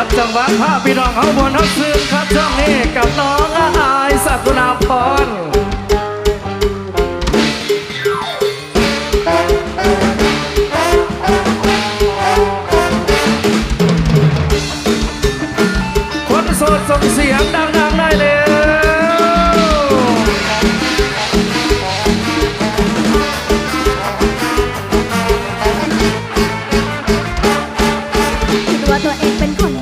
ครับจังหวัดภาพพี่น้องเขาบนเขาซื้อครับช่องนี้กับน้องอายสักุณาพรคนโสดส่งเสียงดังๆได้เลยตัวตัวเองเป็นคน